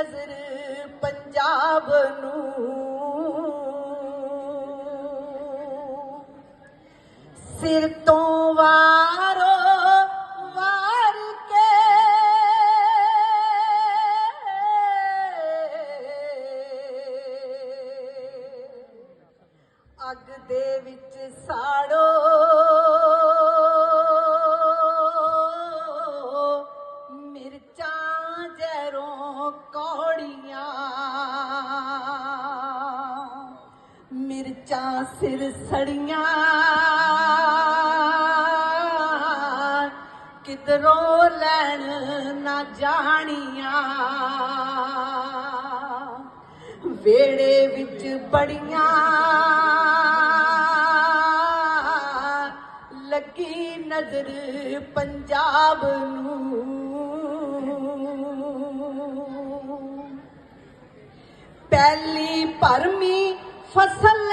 ਨਜ਼ਰ ਪੰਜਾਬ ਨੂੰ। ਸਿਰ ਤੋਂ ਵਾਰੋ ਮਿਰਚਾਂ ਸਿਰ ਸੜੀਆਂ। ਕਿਧਰੋਂ ਲੈਣ ਨਾ ਜਾਣੀਆਂ। ਵੇੜੇ ਵਿੱਚ ਬੜੀਆਂ। ਲੱਗੀ ਨਜ਼ਰ ਪੰਜਾਬ ਨੂੰ। ਪਹਿਲੀ ਭਰਮੀ ਫਸਲ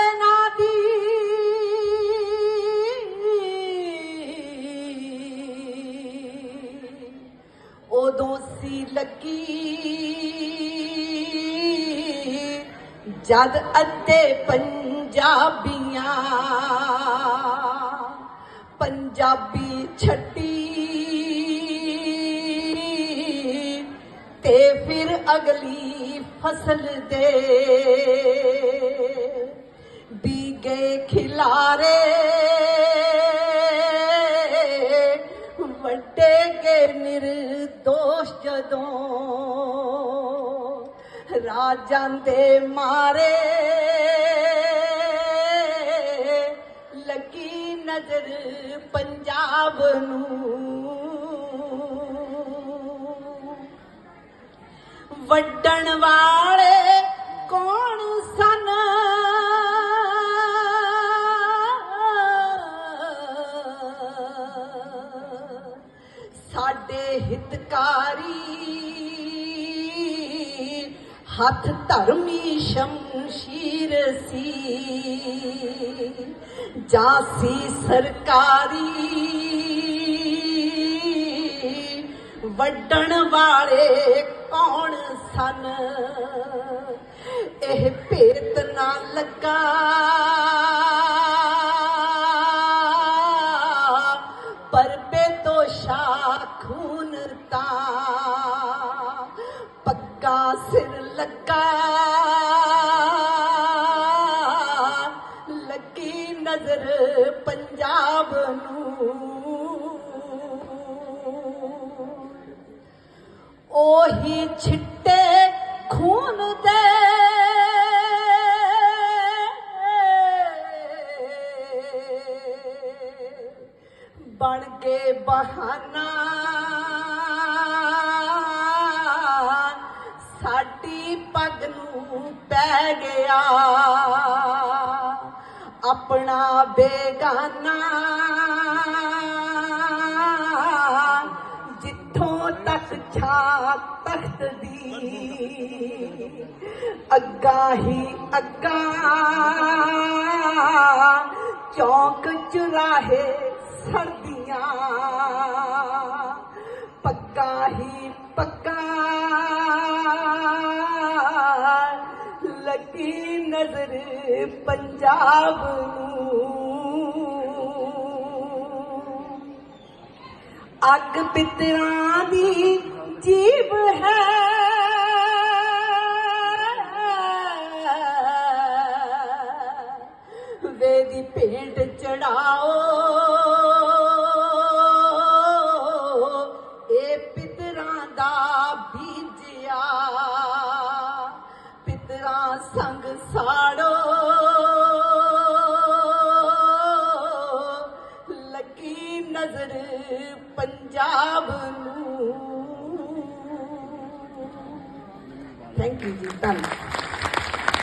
ਜਦ ਅੱਧੇ ਪੰਜਾਬੀਆਂ ਪੰਜਾਬੀ ਛੱਡੀ ਤੇ ਫਿਰ ਅਗਲੀ ਫਸਲ ਦੇ ਬੀਗੇ ਖਿਲਾਰੇ ਵੱਡੇ ਗੇ ਨਿਰਦੋਸ਼ ਜਦੋਂ ਰਾਜਾਂ ਦੇ ਮਾਰੇ ਲੱਗੀ ਨਜ਼ਰ ਪੰਜਾਬ ਨੂੰ। ਵੱਡਣ ਵਾਲੇ ਹਿਤਕਾਰੀ। ਹੱਥ ਧਰਮੀ ਸ਼ਮਸ਼ੀਰ ਸੀ। ਜਾਸੀ ਸਰਕਾਰੀ। ਵੱਡਣ ਵਾਲੇ ਕੌਣ ਸਨ? ਇਹ ਭੇਤ ਨਾ ਲੱਗਾ। ਖੂਨ ਤਾਂ ਪੱਕਾ ਸਿਰ ਲੱਗਾ। ਲੱਗੀ ਨਜ਼ਰ ਪੰਜਾਬ ਨੂੰ। ਉਹੀ ਛਿੱਟੇ ਖੂਨ ਦੇ ਬਣ ਕੇ ਬਹਾਨਾ। ਸਾਡੀ ਪੱਗ ਨੂੰ ਪੈ ਗਿਆ। ਆਪਣਾ ਬੇਗਾਨਾ। ਜਿੱਥੋਂ ਤੱਕ ਛਾ ਤਖਤ ਦੀ ਅੱਗਾ ਹੀ ਅੱਗਾ। ਚੌਂਕ ਚੁਰਾਹੇ ਸਰਦੀਆਂ ਪੱਕਾ ਹੀ ਪੱਕਾ ਲੱਗੀ ਨਜ਼ਰ ਪੰਜਾਬ ਨੂੰ। ਅੱਗ ਪਿਤਰਾਂ ਦੀ ਜੀਵ ਸੰਗ ਸਾੜੋ। ਲੱਗੀ ਨਜ਼ਰ ਪੰਜਾਬ ਨੂੰ। ਥੈਂਕ ਯੂ ਜੀ ਧੰਨਵਾਦ।